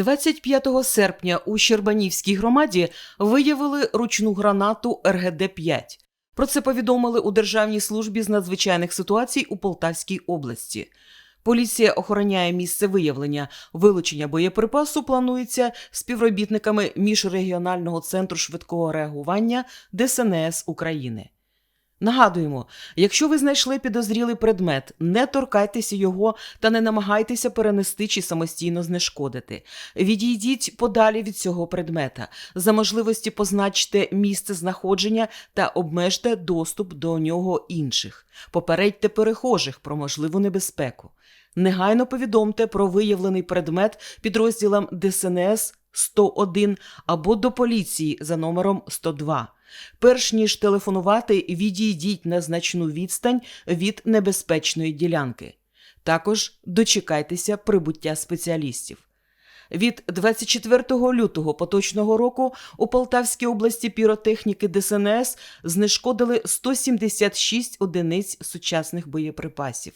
25 серпня у Щербанівській громаді виявили ручну гранату РГД-5. Про це повідомили у Державній службі з надзвичайних ситуацій у Полтавській області. Поліція охороняє місце виявлення. Вилучення боєприпасу планується співробітниками міжрегіонального центру швидкого реагування ДСНС України. Нагадуємо, якщо ви знайшли підозрілий предмет, не торкайтеся його та не намагайтеся перенести чи самостійно знешкодити. Відійдіть подалі від цього предмета. За можливості позначте місце знаходження та обмежте доступ до нього інших. Попередьте перехожих про можливу небезпеку. Негайно повідомте про виявлений предмет підрозділам ДСНС 101 або до поліції за номером 102. Перш ніж телефонувати, відійдіть на значну відстань від небезпечної ділянки. Також дочекайтеся прибуття спеціалістів. Від 24 лютого поточного року у Полтавській області піротехніки ДСНС знешкодили 176 одиниць сучасних боєприпасів.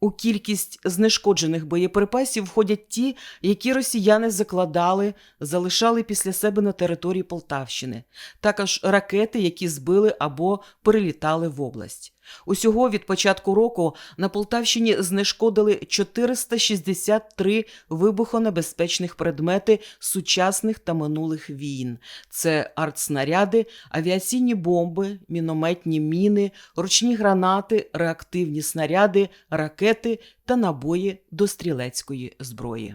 У кількість знешкоджених боєприпасів входять ті, які росіяни закладали, залишали після себе на території Полтавщини, також ракети, які збили або перелітали в область. Усього від початку року на Полтавщині знешкодили 463 вибухонебезпечних предмети сучасних та минулих війн. Це артснаряди, авіаційні бомби, мінометні міни, ручні гранати, реактивні снаряди, ракети та набої до стрілецької зброї.